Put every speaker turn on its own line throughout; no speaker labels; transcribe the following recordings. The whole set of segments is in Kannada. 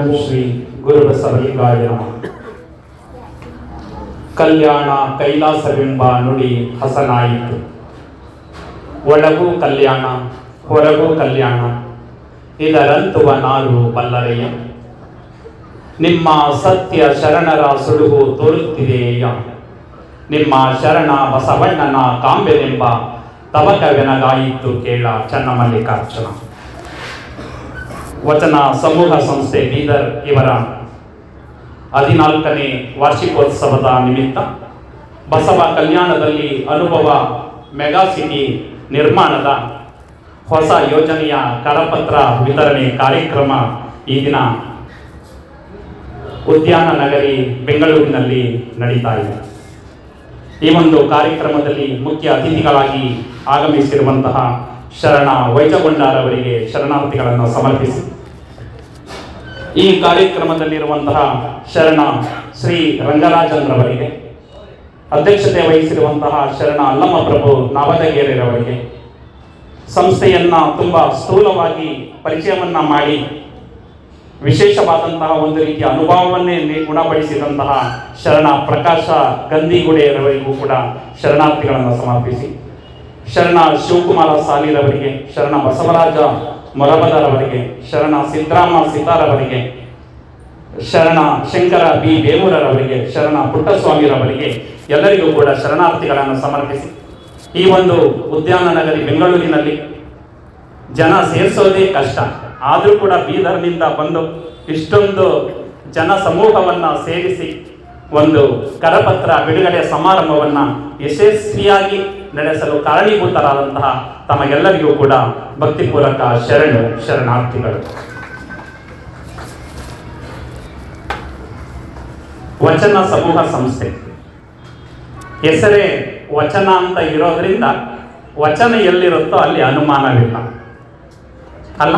ಓಂ ಶ್ರೀ ಗುರುಬಸವಲಿಂಗಾಯ ಕಲ್ಯಾಣ ಕೈಲಾಸವೆಂಬ ನುಡಿ ಹಸನಾಯಿತು. ಒಳಗೂ ಕಲ್ಯಾಣ, ಹೊರಗೂ ಕಲ್ಯಾಣ, ಇದರಂತುವ ನಾರು ಬಲ್ಲರೆಯ. ನಿಮ್ಮ ಸತ್ಯ ಶರಣರ ಸುಡುಗು ತೋರುತ್ತಿದೆಯ ನಿಮ್ಮ ಶರಣ ಬಸವಣ್ಣನ ಕಾಂಬೆನೆಂಬ ತವಕವೆನಗಾಯಿತು ಕೇಳ ಚನ್ನಮಲ್ಲಿಕಾರ್ಜುನ. ವಚನ ಸಮೂಹ ಸಂಸ್ಥೆ ಬೀದರ್ ಇವರ ಹದಿನಾಲ್ಕನೇ ವಾರ್ಷಿಕೋತ್ಸವದ ನಿಮಿತ್ತ ಬಸವ ಕಲ್ಯಾಣದಲ್ಲಿ ಅನುಭವ ಮೆಗಾ ಸಿಟಿ ನಿರ್ಮಾಣದ ಹೊಸ ಯೋಜನೆಯ ಕರಪತ್ರ ವಿತರಣೆ ಕಾರ್ಯಕ್ರಮ ಈ ದಿನ ಉದ್ಯಾನ ನಗರಿ ಬೆಂಗಳೂರಿನಲ್ಲಿ ನಡೀತಾ ಇದೆ. ಈ ಒಂದು ಕಾರ್ಯಕ್ರಮದಲ್ಲಿ ಮುಖ್ಯ ಅತಿಥಿಗಳಾಗಿ ಆಗಮಿಸಿರುವಂತಹ ಶರಣ ವೈಜಗೊಂಡಾರವರಿಗೆ ಶರಣಾರ್ಥಿಗಳನ್ನು ಸಮರ್ಪಿಸಿ. ಈ ಕಾರ್ಯಕ್ರಮದಲ್ಲಿರುವಂತಹ ಶರಣ ಶ್ರೀ ರಂಗರಾಜನ್ರವರಿಗೆ ಅಧ್ಯಕ್ಷತೆ ವಹಿಸಿರುವಂತಹ ಶರಣ ಅಲ್ಲಮ್ಮ ಪ್ರಭು ನಾವದಗೇರಿರವರಿಗೆ, ಸಂಸ್ಥೆಯನ್ನ ತುಂಬಾ ಸ್ಥೂಲವಾಗಿ ಪರಿಚಯವನ್ನ ಮಾಡಿ, ವಿಶೇಷವಾದಂತಹ ಒಂದು ರೀತಿಯ ಅನುಭವವನ್ನೇ ಗುಣಪಡಿಸಿದಂತಹ ಶರಣ ಪ್ರಕಾಶ ಗಂದಿಗುಡೆಯವರಿಗೂ ಕೂಡ ಶರಣಾರ್ಥಿಗಳನ್ನು ಸಮರ್ಪಿಸಿ, ಶರಣ ಶಿವಕುಮಾರ ಸಾಲಿರವರಿಗೆ, ಶರಣ ಬಸವರಾಜ ಮೊರಬದರವರಿಗೆ ಶರಣ ಸಿದ್ದರಾಮ ಸಿತಾರವರಿಗೆ ಶರಣ ಶಂಕರ ಬಿ ಬೇಮೂರರವರಿಗೆ ಶರಣ ಪುಟ್ಟಸ್ವಾಮಿರವರಿಗೆ ಎಲ್ಲರಿಗೂ ಕೂಡ ಶರಣಾರ್ಥಿಗಳನ್ನು ಸಮರ್ಪಿಸಿ. ಈ ಒಂದು ಉದ್ಯಾನ ನಗರಿ ಬೆಂಗಳೂರಿನಲ್ಲಿ ಜನ ಸೇರಿಸೋದೇ ಕಷ್ಟ. ಆದರೂ ಕೂಡ ಬೀದರ್ನಿಂದ ಬಂದು ಇಷ್ಟೊಂದು ಜನ ಸಮೂಹವನ್ನು ಸೇರಿಸಿ ಒಂದು ಕರಪತ್ರ ಬಿಡುಗಡೆ ಸಮಾರಂಭವನ್ನು ಯಶಸ್ವಿಯಾಗಿ ನಡೆಸಲು ಕಾರಣೀಭೂತರಾದಂತಹ ತಮಗೆಲ್ಲರಿಗೂ ಕೂಡ ಭಕ್ತಿಪೂರ್ವಕ ಶರಣು, ಶರಣಾರ್ಥಿಗಳು. ವಚನ ಸಮೂಹ ಸಂಸ್ಥೆ. ಹೆಸರೇ ವಚನ ಅಂತ ಇರೋದ್ರಿಂದ ವಚನ ಎಲ್ಲಿರುತ್ತೋ ಅಲ್ಲಿ ಅನುಮಾನವಿಲ್ಲ. ಅಲ್ಲ?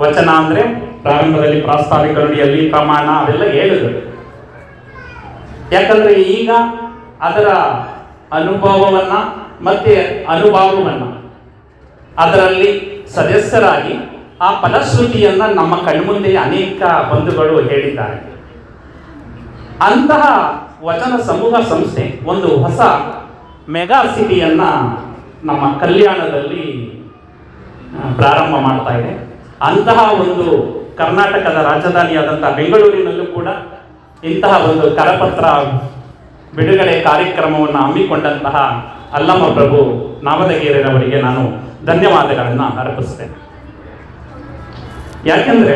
ವಚನ ಅಂದ್ರೆ ಪ್ರಾರಂಭದಲ್ಲಿ ಪ್ರಾಸ್ತಾವಿಕ ನುಡಿಯಲ್ಲಿ ಪ್ರಮಾಣ ಅವೆಲ್ಲ ಹೇಳಿದರು. ಯಾಕಂದ್ರೆ ಈಗ ಅದರ ಅನುಭವವನ್ನ ಮತ್ತೆ ಅನುಭವವನ್ನು. ಅದರಲ್ಲಿ ಸದಸ್ಯರಾಗಿ ಆ ಫಲಶ್ರುತಿಯನ್ನ ನಮ್ಮ ಕಣ್ಮುಂದೆ ಅನೇಕ ಬಂಧುಗಳು ಹೇಳಿದ್ದಾರೆ. ಅಂತಹ ವಚನ ಸಮೂಹ ಸಂಸ್ಥೆ, ಒಂದು ಹೊಸ ಮೆಗಾ ಸಿಟಿಯನ್ನ ನಮ್ಮ ಕಲ್ಯಾಣದಲ್ಲಿ ಪ್ರಾರಂಭ ಮಾಡ್ತಾ ಇದೆ. ಅಂತಹ ಒಂದು ಕರ್ನಾಟಕದ ರಾಜಧಾನಿಯಾದಂಥ ಬೆಂಗಳೂರಿನಲ್ಲೂ ಕೂಡ ಇಂತಹ ಒಂದು ಕರಪತ್ರ ಬಿಡುಗಡೆ ಕಾರ್ಯಕ್ರಮವನ್ನು ಹಮ್ಮಿಕೊಂಡಂತಹ ಅಲ್ಲಮ್ಮ ಪ್ರಭು ನಾಮದಗೇರವರಿಗೆ ನಾನು ಧನ್ಯವಾದಗಳನ್ನು ಅರ್ಪಿಸ್ತೇನೆ. ಯಾಕೆಂದ್ರೆ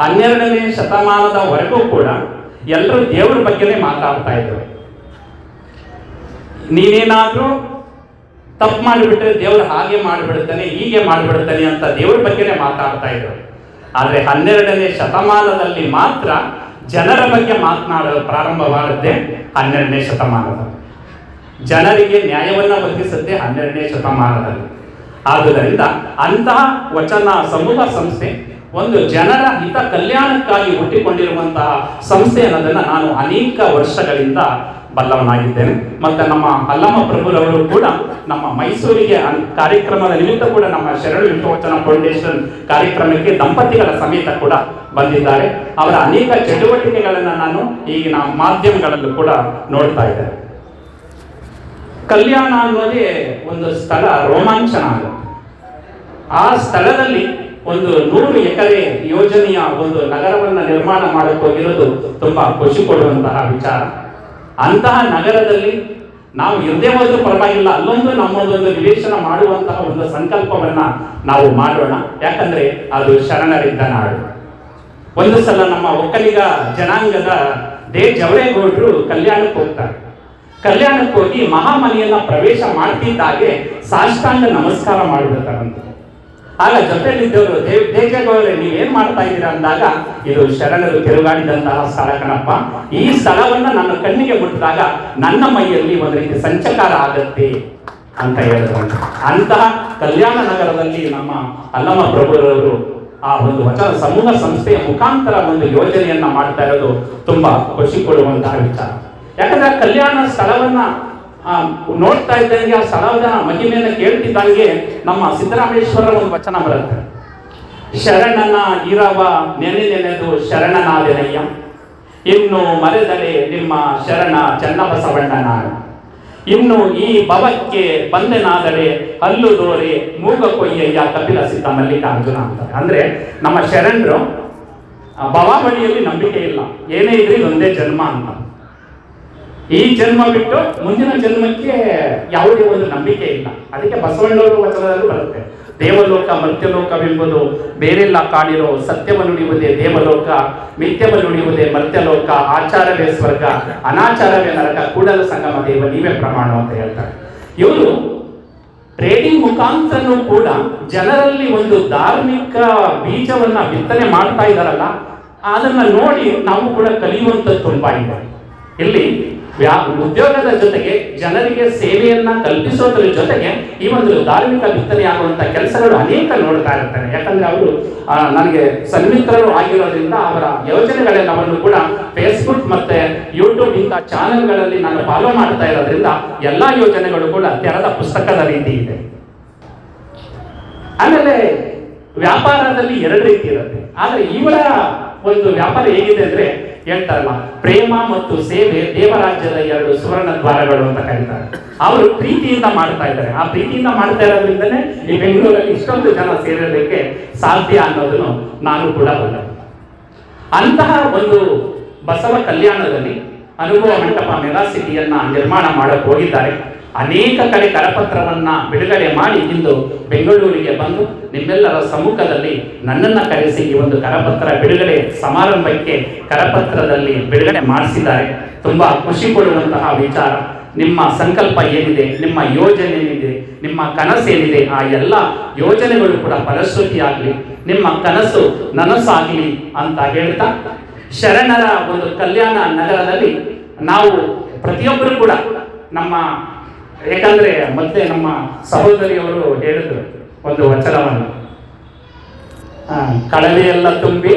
ಹನ್ನೆರಡನೇ ಶತಮಾನದವರೆಗೂ ಕೂಡ ಎಲ್ಲರೂ ದೇವರ ಬಗ್ಗೆನೇ ಮಾತಾಡ್ತಾ ಇದ್ರು ನೀನೇನಾದರೂ ತಪ್ಪು ಮಾಡಿಬಿಟ್ರೆ ದೇವರು ಹಾಗೆ ಮಾಡಿಬಿಡ್ತಾನೆ ಹೀಗೆ ಮಾಡಿಬಿಡ್ತಾನೆ ಅಂತ ದೇವರ ಬಗ್ಗೆನೇ ಮಾತಾಡ್ತಾ ಇದ್ರು ಆದರೆ ಹನ್ನೆರಡನೇ ಶತಮಾನದಲ್ಲಿ ಮಾತ್ರ ಜನರ ಬಗ್ಗೆ ಮಾತನಾಡಲು ಪ್ರಾರಂಭವಾಗುತ್ತೆ ಹನ್ನೆರಡನೇ ಶತಮಾನದಲ್ಲಿ ಜನರಿಗೆ ನ್ಯಾಯವನ್ನ ಒದಗಿಸುತ್ತೆ ಹನ್ನೆರಡನೇ ಶತಮಾನದಲ್ಲಿ. ಆದುದರಿಂದ ಅಂತಹ ವಚನ ಸಮೂಹ ಸಂಸ್ಥೆ ಒಂದು ಜನರ ಹಿತ ಕಲ್ಯಾಣಕ್ಕಾಗಿ ಹುಟ್ಟಿಕೊಂಡಿರುವಂತಹ ಸಂಸ್ಥೆ ಅನ್ನೋದನ್ನು ನಾನು ಅನೇಕ ವರ್ಷಗಳಿಂದ ಬಲ್ಲವನಾಗಿದ್ದೇನೆ. ಮತ್ತೆ ನಮ್ಮ ಅಲ್ಲಮ್ಮ ಪ್ರಭುರವರು ಕೂಡ ನಮ್ಮ ಮೈಸೂರಿಗೆ ಕಾರ್ಯಕ್ರಮದ ನಿಮಿತ್ತ ಕೂಡ ನಮ್ಮ ಶರಣ ವಿಶ್ವವಚನ ಫೌಂಡೇಶನ್ ಕಾರ್ಯಕ್ರಮಕ್ಕೆ ದಂಪತಿಗಳ ಸಮೇತ ಕೂಡ ಬಂದಿದ್ದಾರೆ. ಅವರ ಅನೇಕ ಚಟುವಟಿಕೆಗಳನ್ನು ನಾನು ಈಗಿನ ಮಾಧ್ಯಮಗಳಲ್ಲೂ ಕೂಡ ನೋಡ್ತಾ ಇದ್ದೇನೆ. ಕಲ್ಯಾಣ ಅನ್ನೋದೇ ಒಂದು ಸ್ಥಳ ರೋಮಾಂಚನ ಆಗುತ್ತೆ ಆ ಸ್ಥಳದಲ್ಲಿ ಒಂದು ನೂರು ಎಕರೆ ಯೋಜನೆಯ ಒಂದು ನಗರವನ್ನು ನಿರ್ಮಾಣ ಹೋಗಿರೋದು ತುಂಬಾ ಖುಷಿ ಕೊಡುವಂತಹ ವಿಚಾರ. ಅಂತಹ ನಗರದಲ್ಲಿ ನಾವು ಇರದೇ ಹೋದ್ರೂ ಪರವಾಗಿಲ್ಲ, ಅಲ್ಲೊಂದು ನಮ್ಮದೊಂದು ನಿವೇಶನ ಮಾಡುವಂತಹ ಒಂದು ಸಂಕಲ್ಪವನ್ನ ನಾವು ಮಾಡೋಣ. ಯಾಕಂದ್ರೆ ಅದು ಶರಣರಿದ್ದ ನಾಡು. ಒಂದು ಸಲ ನಮ್ಮ ಒಕ್ಕಲಿಗ ಜನಾಂಗದ ದೇ ಜವರೇಗೌಡರು ಕಲ್ಯಾಣಕ್ಕೆ ಹೋಗ್ತಾರೆ ಕಲ್ಯಾಣಕ್ಕೆ ಹೋಗಿ ಮಹಾಮನೆಯನ್ನ ಪ್ರವೇಶ ಮಾಡ್ತಿದ್ದಾಗೆ ಸಾಷ್ಟಾಂಗ ನಮಸ್ಕಾರ ಮಾಡಿಬಿಡ್ತಾರಂತೆ. ಆಗ ಜೊತೆಯಲ್ಲಿದ್ದವರು ದೇವ್ ದೇಜಗೌಡ್ರೆ ನೀವೇನ್ ಮಾಡ್ತಾ ಇದ್ದೀರಾ? ಅಂದಾಗ, ಇದು ಶರಣರು ತಿರುಗಾಡಿದಂತಹ ಸ್ಥಳ ಕಣಪ್ಪ. ಈ ಸ್ಥಳವನ್ನ ನನ್ನ ಕಣ್ಣಿಗೆ ಮುಟ್ಟಿದಾಗ ನನ್ನ ಮೈಯಲ್ಲಿ ಒಂದು ರೀತಿ ಸಂಚಕಾರ ಆಗತ್ತೆ ಅಂತ ಹೇಳಿದ್ರು. ಅಂತಹ ಕಲ್ಯಾಣ ನಗರದಲ್ಲಿ ನಮ್ಮ ಅಲ್ಲಮ್ಮ ಪ್ರಭುರವರು ಆ ಒಂದು ವಚನ ಸಮೂಹ ಸಂಸ್ಥೆಯ ಮುಖಾಂತರ ಒಂದು ಯೋಜನೆಯನ್ನ ಮಾಡ್ತಾ ಇರೋದು ತುಂಬಾ ಖುಷಿ ಕೊಡುವಂತಹ ವಿಚಾರ. ಯಾಕಂದ್ರೆ ಕಲ್ಯಾಣ ಸ್ಥಳವನ್ನ ನೋಡ್ತಾ ಇದ್ದಂಗೆ ಆ ಸ್ಥಳದ ಮಹಿಮೆಯನ್ನು ಕೇಳ್ತಿದ್ದಂಗೆ ನಮ್ಮ ಸಿದ್ದರಾಮೇಶ್ವರರ ಒಂದು ವಚನ ಬರುತ್ತೆ. ಶರಣನ ಇರವ ನೆನೆ ನೆನೆದು ಶರಣನಾದೆನಯ್ಯ. ಇನ್ನು ಮರೆದಲೆ ನಿಮ್ಮ ಶರಣ ಚನ್ನಬಸವಣ್ಣನ ನಾನು ಇನ್ನು ಈ ಭವಕ್ಕೆ ಬಂದೆನಾದರೆ ಹಲ್ಲು ದೋರೆ ಮೂಗ ಕೊಯ್ಯಯ್ಯ ಕಪಿಲ ಸಿದ್ಧ ಮಲ್ಲಿಕಾರ್ಜುನ ಅಂತಾರೆ ಅಂದ್ರೆ ನಮ್ಮ ಶರಣರು, ಆ ಭವಾಬಳಿಯಲ್ಲಿ ನಂಬಿಕೆ ಇಲ್ಲ. ಏನೇ ಇದ್ರೆ ಒಂದೇ ಜನ್ಮ ಅಂತ. ಈ ಜನ್ಮ ಬಿಟ್ಟು ಮುಂದಿನ ಜನ್ಮಕ್ಕೆ ಯಾವುದೇ ಒಂದು ನಂಬಿಕೆ ಇಲ್ಲ. ಅದಕ್ಕೆ ಬಸವಣ್ಣವರ ವಚನದಲ್ಲಿ ಬರುತ್ತೆ. ದೇವಲೋಕ ಮರ್ತ್ಯಲೋಕವೆಂಬುದು ಬೇರೆಲ್ಲ ಕಾಣಿರೋ ಸತ್ಯವನ್ನು ದೇವಲೋಕ, ಮಿಥ್ಯವನ್ನು ನುಡಿಯುವುದೇ ಮರ್ತ್ಯಲೋಕ, ಆಚಾರವೇ ಸ್ವರ್ಗ, ಅನಾಚಾರವೇ ನರಕ, ಕೂಡಲ ಸಂಗಮ ದೇವ, ನೀವೇ ಪ್ರಮಾಣ ಅಂತ ಹೇಳ್ತಾರೆ. ಇವರು ಟ್ರೇಡಿಂಗ್ ಮುಖಾಂತರನೂ ಕೂಡ ಜನರಲ್ಲಿ ಒಂದು ಧಾರ್ಮಿಕ ಬೀಜವನ್ನ ಬಿತ್ತನೆ ಮಾಡ್ತಾ ಇದ್ದಾರಲ್ಲ, ಅದನ್ನ ನೋಡಿ ನಾವು ಕೂಡ ಕಲಿಯುವಂಥದ್ದು ತುಂಬಾ ಇದೆ. ಇಲ್ಲಿ ವ್ಯಾ, ಉದ್ಯೋಗದ ಜೊತೆಗೆ ಜನರಿಗೆ ಸೇವೆಯನ್ನ ಕಲ್ಪಿಸೋದ್ರ ಜೊತೆಗೆ ಈ ಒಂದು ಧಾರ್ಮಿಕ ಬಿತ್ತನೆ ಆಗುವಂತ ಕೆಲಸಗಳು ಅನೇಕ ನೋಡ್ತಾ ಇರ್ತಾರೆ. ಯಾಕಂದ್ರೆ ಅವರು ನನಗೆ ಸನ್ಮಿತ್ರರು ಆಗಿರೋದ್ರಿಂದ ಅವರ ಯೋಜನೆಗಳೆಲ್ಲವನ್ನು ಕೂಡ ಫೇಸ್ಬುಕ್ ಮತ್ತೆ ಯೂಟ್ಯೂಬ್ ಇಂಥ ಚಾನೆಲ್ಗಳಲ್ಲಿ ನಾನು ಫಾಲೋ ಮಾಡ್ತಾ ಇರೋದ್ರಿಂದ ಎಲ್ಲಾ ಯೋಜನೆಗಳು ಕೂಡ ತೆರೆದ ಪುಸ್ತಕದ ರೀತಿ ಇದೆ. ಆಮೇಲೆ ವ್ಯಾಪಾರದಲ್ಲಿ ಎರಡು ರೀತಿ ಇರುತ್ತೆ. ಆದ್ರೆ ಇವಳ ಒಂದು ವ್ಯಾಪಾರ ಹೇಗಿದೆ ಅಂದ್ರೆ ಹೇಳ್ತಾರಲ್ಲ, ಪ್ರೇಮ ಮತ್ತು ಸೇವೆ ದೇವರಾಜ್ಯದ ಎರಡು ಸುವರ್ಣ ದ್ವಾರಗಳು ಅಂತ ಕರೀತಾರೆ. ಅವರು ಪ್ರೀತಿಯಿಂದ ಮಾಡ್ತಾ ಇದ್ದಾರೆ. ಆ ಪ್ರೀತಿಯಿಂದ ಮಾಡ್ತಾ ಇರೋದ್ರಿಂದನೇ ಈ ಬೆಂಗಳೂರಲ್ಲಿ ಇಷ್ಟೊಂದು ಜನ ಸೇರೋದಕ್ಕೆ ಸಾಧ್ಯ ಅನ್ನೋದನ್ನು ನಾನು ಕೂಡ ಬಲ್ಲ. ಅಂತಹ ಒಂದು ಬಸವ ಕಲ್ಯಾಣದಲ್ಲಿ ಅನುಭವ ಮಂಟಪ ಮೆಗಾಸಿಟಿಯನ್ನ ನಿರ್ಮಾಣ ಮಾಡಕ್ಕೆ ಹೋಗಿದ್ದಾರೆ. ಅನೇಕ ಕಡೆ ಕರಪತ್ರವನ್ನು ಬಿಡುಗಡೆ ಮಾಡಿ ಇಂದು ಬೆಂಗಳೂರಿಗೆ ಬಂದು ನಿಮ್ಮೆಲ್ಲರ ಸಮ್ಮುಖದಲ್ಲಿ ನನ್ನನ್ನು ಕರೆಸಿ ಈ ಒಂದು ಕರಪತ್ರ ಬಿಡುಗಡೆ ಸಮಾರಂಭಕ್ಕೆ ಕರಪತ್ರದಲ್ಲಿ ಬಿಡುಗಡೆ ಮಾಡಿಸಿದ್ದಾರೆ. ತುಂಬ ಖುಷಿ ಕೊಡುವಂತಹ ವಿಚಾರ. ನಿಮ್ಮ ಸಂಕಲ್ಪ ಏನಿದೆ, ನಿಮ್ಮ ಯೋಜನೆ ಏನಿದೆ, ನಿಮ್ಮ ಕನಸೇನಿದೆ ಆ ಎಲ್ಲ ಯೋಜನೆಗಳು ಕೂಡ ಫಲಶ್ರುತಿಯಾಗಲಿ ನಿಮ್ಮ ಕನಸು ನನಸಾಗಲಿ ಅಂತ ಹೇಳ್ತಾ ಶರಣರ ಒಂದು ಕಲ್ಯಾಣ ನಗರದಲ್ಲಿ ನಾವು ಪ್ರತಿಯೊಬ್ಬರು ಕೂಡ ನಮ್ಮ ಯಾಕಂದ್ರೆ ಮತ್ತೆ ನಮ್ಮ ಸಹೋದರಿಯವರು ಹೇಳಿದ್ರು ಒಂದು ವಚನವನ್ನು. ಕಳವೆಯೆಲ್ಲ ತುಂಬಿ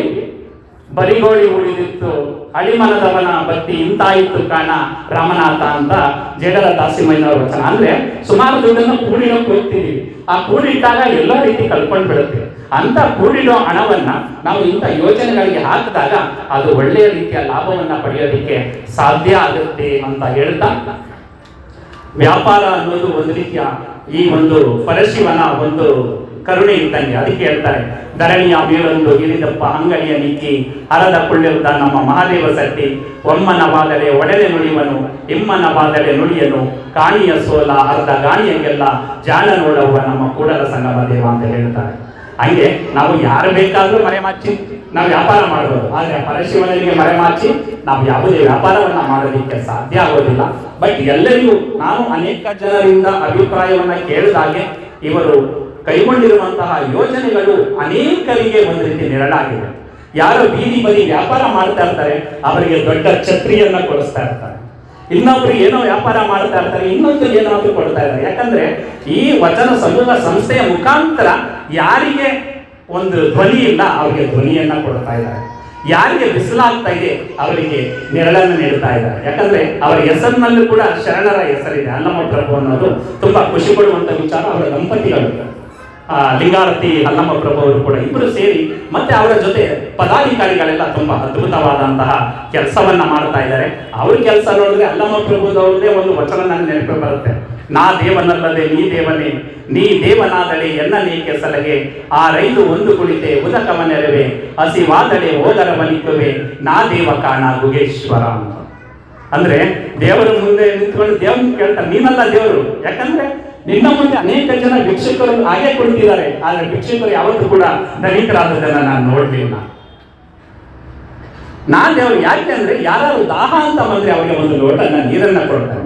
ಬರಿಗೋಳಿ ಉಳಿದಿತ್ತು, ಅಳಿಮನದವನ ಬತ್ತಿ ಇಂತಾಯಿತು ಕಾಣ, ರಾಮನಾಥ ಅಂತ ಜೇಡರ ದಾಸಿಮಯ್ಯನವರ ವಚನ. ಅಂದ್ರೆ ಸುಮಾರು ದುಡ್ಡನ್ನು ಕೂಡಿನ ಹೋಗ್ತೀವಿ. ಆ ಕೂಡಿಟ್ಟಾಗ ಎಲ್ಲ ರೀತಿ ಕಳ್ಕೊಂಡ್ ಬಿಡುತ್ತೆ. ಅಂತ ಕೂಡಿಡೋ ಹಣವನ್ನ ನಾವು ಇಂಥ ಯೋಜನೆಗಳಿಗೆ ಹಾಕಿದಾಗ ಅದು ಒಳ್ಳೆಯ ರೀತಿಯ ಲಾಭವನ್ನ ಪಡೆಯೋದಕ್ಕೆ ಸಾಧ್ಯ ಆಗುತ್ತೆ ಅಂತ ಹೇಳ್ತಾ ವ್ಯಾಪಾರ ಅನ್ನೋದು ಒಂದು ರೀತಿಯ ಈ ಒಂದು ಪರಶಿವನ ಒಂದು ಕರುಣೆ ಇದ್ದಂಗೆ. ಅದಕ್ಕೆ ಹೇಳ್ತಾರೆ, ಧರಣಿಯ ಮೇಲೊಂದು ಇರಿದಪ್ಪ ಅಂಗಡಿಯ ನಿಕ್ಕಿ ಹರದ ಕೊಳ್ಳಿರುತ್ತ ನಮ್ಮ ಮಹಾದೇವ ಸಟ್ಟಿ ಒಮ್ಮನ ಬಾದಲೆ ಒಡೆಲೆ ನುಡಿವನು ಇಮ್ಮನ ಬಾದಲೆ ನುಡಿಯನು, ಕಾಣಿಯ ಸೋಲ, ಅರ್ಧ ಗಾಣಿಯಂಗೆಲ್ಲ ಜಾಣ ನೋಡುವ ನಮ್ಮ ಕೂಡಲ ಸಂಗಮ ದೇವ ಅಂತ ಹೇಳ್ತಾರೆ. ಹಂಗೆ ನಾವು ಯಾರು ಬೇಕಾದ್ರೂ ಮರೆಮಾಚಿ ನಾವು ವ್ಯಾಪಾರ ಮಾಡಬಹುದು ಆದರೆ ಪರಶಿವನಿಗೆ ಮರೆಮಾಚಿ ನಾವು ಯಾವುದೇ ವ್ಯಾಪಾರವನ್ನ ಮಾಡೋದಕ್ಕೆ ಸಾಧ್ಯ ಆಗೋದಿಲ್ಲ. ಬಟ್ ಎಲ್ಲರಿಗೂ ನಾನು ಅನೇಕ ಜನರಿಂದ ಅಭಿಪ್ರಾಯವನ್ನ ಕೇಳಿದಾಗೆ ಇವರು ಕೈಗೊಂಡಿರುವಂತಹ ಯೋಜನೆಗಳು ಅನೇಕರಿಗೆ ಒಂದು ರೀತಿ ನೆರಳಾಗಿದೆ. ಯಾರು ಬೀದಿ ಬದಿ ವ್ಯಾಪಾರ ಮಾಡ್ತಾ ಇರ್ತಾರೆ, ಅವರಿಗೆ ದೊಡ್ಡ ಛತ್ರಿಯನ್ನ ಕೊಡಿಸ್ತಾ ಇರ್ತಾರೆ. ಇನ್ನೊಬ್ರು ಏನೋ ವ್ಯಾಪಾರ ಮಾಡ್ತಾ ಇರ್ತಾರೆ, ಇನ್ನೊಂದು ಏನಾದ್ರು ಕೊಡ್ತಾ ಇರ್ತಾರೆ ಯಾಕಂದ್ರೆ ಈ ವಚನ ಸಮೂಹ ಸಂಸ್ಥೆಯ ಮುಖಾಂತರ ಯಾರಿಗೆ ಒಂದು ಧ್ವನಿಯಿಂದ ಅವರಿಗೆ ಧ್ವನಿಯನ್ನ ಕೊಡ್ತಾ ಇದ್ದಾರೆ. ಯಾರಿಗೆ ಬಿಸಿಲಾಗ್ತಾ ಇದೆ ಅವರಿಗೆ ನೆರಳನ್ನು ನೀಡ್ತಾ ಇದ್ದಾರೆ. ಯಾಕಂದ್ರೆ ಅವರ ಹೆಸರಿನಲ್ಲೂ ಕೂಡ ಶರಣರ ಹೆಸರಿದೆ. ಅಲ್ಲಮ್ಮ ಪ್ರಭು ಅನ್ನೋದು ತುಂಬಾ ಖುಷಿ ಪಡುವಂತ ವಿಚಾರ ಅವರ ದಂಪತಿಗಳು. ಆ, ಲಿಂಗಾರತಿ ಅಲ್ಲಮ್ಮ ಪ್ರಭು ಅವರು ಕೂಡ ಇಬ್ಬರು ಸೇರಿ ಮತ್ತೆ ಅವರ ಜೊತೆ ಪದಾಧಿಕಾರಿಗಳೆಲ್ಲ ತುಂಬಾ ಅದ್ಭುತವಾದಂತಹ ಕೆಲಸವನ್ನ ಮಾಡ್ತಾ ಇದ್ದಾರೆ. ಅವ್ರ ಕೆಲಸ ನೋಡಿದ್ರೆ ಅಲ್ಲಮ್ಮ ಪ್ರಭುದವ್ರದೇ ಒಂದು ವಚನ ನನ್ನ ನೆನಪು ಬರುತ್ತೆ. ನಾ ದೇವನಲ್ಲದೆ ನೀ ದೇವನೇ, ನೀ ದೇವನಾದಳೆ ಎನ್ನ ನೀಕೆ ಸಲಹೆ? ಆ ರೈಲು ಒಂದು ಕುಳಿತೆ ಉದಕವ ನೆರವೆ ಹಸಿವಾದಳೆ ಹೋದರ ಬಲಿಕುವೆ ನಾ ದೇವ ಕಾಣ ಗುಗೇಶ್ವರ ಅಂತ. ಅಂದ್ರೆ ದೇವರ ಮುಂದೆ ನಿಂತ್ಕೊಂಡು ದೇವ್ ಕೇಳ್ತಾರೆ ನೀನಲ್ಲ ದೇವರು. ಯಾಕಂದ್ರೆ ನಿನ್ನ ಮುಂದೆ ಅನೇಕ ಜನ ಭಿಕ್ಷಕರು ಹಾಗೆ ಕುಳಿತಿದ್ದಾರೆ. ಆದ್ರೆ ಭಿಕ್ಷಕರು ಯಾವತ್ತೂ ಕೂಡ ಧನಿಕರಾದದನ್ನ ನಾನು ನೋಡ್ಲಿಲ್ಲ. ನಾನ್ ದೇವರು ಯಾಕೆ ಅಂದ್ರೆ ಯಾರಾದ್ರೂ ದಾಹ ಅಂತ ಬಂದ್ರೆ ಅವರಿಗೆ ಒಂದು ಲೋಟ ನೀರನ್ನ ಕೊಡ್ತಾರೆ.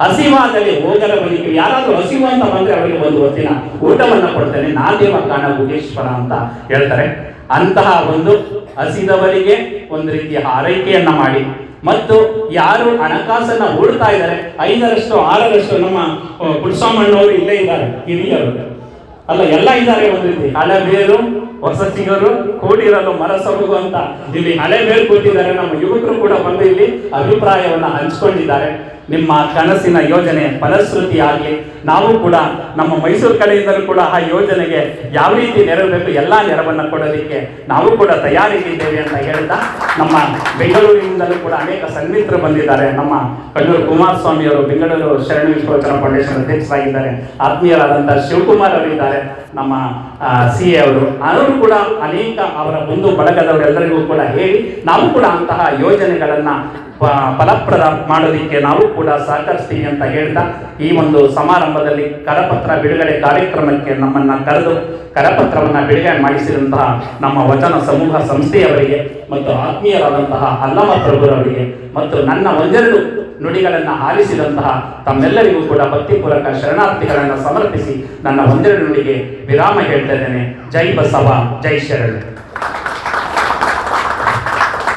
ಹಸಿವಾದಲ್ಲಿ ಹೋದರ ಬಳಿಕ ಯಾರಾದರೂ ಹಸಿವು ಅಂತ ಬಂದ್ರೆ ಅವರಿಗೆ ಒಂದು ಹೊತ್ತಿನ ಊಟವನ್ನು ಕೊಡ್ತೇನೆ. ನಾ ದೇವ ಕಾಣ ಬುಧೇಶ್ವರ ಅಂತ ಹೇಳ್ತಾರೆ. ಅಂತಹ ಒಂದು ಹಸಿದವರಿಗೆ ಒಂದು ರೀತಿಯ ಆರೈಕೆಯನ್ನ ಮಾಡಿ. ಮತ್ತು ಯಾರು ಹಣಕಾಸನ್ನ ಹೂಡ್ತಾ ಇದ್ದಾರೆ, ಐದರಷ್ಟು, ಆರರಷ್ಟು ನಮ್ಮ ಪುಟ್ಸಾಮಣ್ಣವರು ಇಲ್ಲೇ ಇದ್ದಾರೆ, ಹಿರಿಯರು. ಅಲ್ಲ, ಎಲ್ಲ ಇದ್ದಾರೆ ಒಂದು ರೀತಿ. ಹಳಬೇರು ಹೊಸಚಿಗರು ಕೂಡಿರಲು ಮರ ಅಂತ ಇಲ್ಲಿ ಹಳೆ ಬೇರು ಕೂತಿದ್ದಾರೆ. ನಮ್ಮ ಯುವಕರು ಕೂಡ ಬಂದು ಇಲ್ಲಿ ಅಭಿಪ್ರಾಯವನ್ನ ಹಂಚ್ಕೊಂಡಿದ್ದಾರೆ. ನಿಮ್ಮ ಕನಸಿನ ಯೋಜನೆ ಫಲಶ್ರುತಿಯಾಗಿ ನಾವು ಕೂಡ ನಮ್ಮ ಮೈಸೂರು ಕಡೆಯಿಂದಲೂ ಕೂಡ ಆ ಯೋಜನೆಗೆ ಯಾವ ರೀತಿ ನೆರವು ಬೇಕು ಎಲ್ಲ ನೆರವನ್ನು ಕೊಡೋದಕ್ಕೆ ನಾವು ಕೂಡ ತಯಾರಿಗಿದ್ದೇವೆ ಅಂತ ಹೇಳ್ತಾ ನಮ್ಮ ಬೆಂಗಳೂರಿನಿಂದಲೂ ಕೂಡ ಅನೇಕ ಸನ್ಮಿತ್ರರು ಬಂದಿದ್ದಾರೆ. ನಮ್ಮ ಕಣ್ಣೂರು ಕುಮಾರಸ್ವಾಮಿಯವರು ಬೆಂಗಳೂರು ಶರಣ ವಿಶ್ವಚನ ಫೌಂಡೇಶನ್ ಅಧ್ಯಕ್ಷರಾಗಿದ್ದಾರೆ. ಆತ್ಮೀಯರಾದಂಥ ಶಿವಕುಮಾರ್ ಅವರು ಇದ್ದಾರೆ ನಮ್ಮ ಸಿ ಎ ಅವರು ಅವರು ಕೂಡ ಅನೇಕ ಅವರ ಬಂಧು ಬಳಗದವರೆಲ್ಲರಿಗೂ ಕೂಡ ಹೇಳಿ ನಾವು ಕೂಡ ಅಂತಹ ಯೋಜನೆಗಳನ್ನ ಫಲಪ್ರದ ಮಾಡೋದಕ್ಕೆ ನಾವು ಕೂಡ ಸಹಕರಿಸ್ತೀವಿ ಅಂತ ಹೇಳ್ತಾ ಈ ಒಂದು ಸಮಾರಂಭದಲ್ಲಿ ಕರಪತ್ರ ಬಿಡುಗಡೆ ಕಾರ್ಯಕ್ರಮಕ್ಕೆ ನಮ್ಮನ್ನ ಕರೆದು ಕರಪತ್ರವನ್ನ ಬಿಡುಗಡೆ ಮಾಡಿಸಿದಂತಹ ನಮ್ಮ ವಚನ ಸಮೂಹ ಸಂಸ್ಥೆಯವರಿಗೆ ಮತ್ತು ಆತ್ಮೀಯರಾದಂತಹ ಅಲ್ಲಮ ಪ್ರಭುರವರಿಗೆ ಮತ್ತು ನನ್ನ ಒಂದೆರಡು ನುಡಿಗಳನ್ನು ಆಲಿಸಿದಂತಹ ತಮ್ಮೆಲ್ಲರಿಗೂ ಕೂಡ ಭಕ್ತಿಪೂರ್ವಕ ಶರಣಾರ್ಥಿಗಳನ್ನು ಸಮರ್ಪಿಸಿ ನನ್ನ ಒಂದೆರಡು ನುಡಿಗೆ ವಿರಾಮ ಹೇಳ್ತಾ ಇದ್ದೇನೆ. ಜೈ ಬಸವ, ಜೈ ಶರಣ.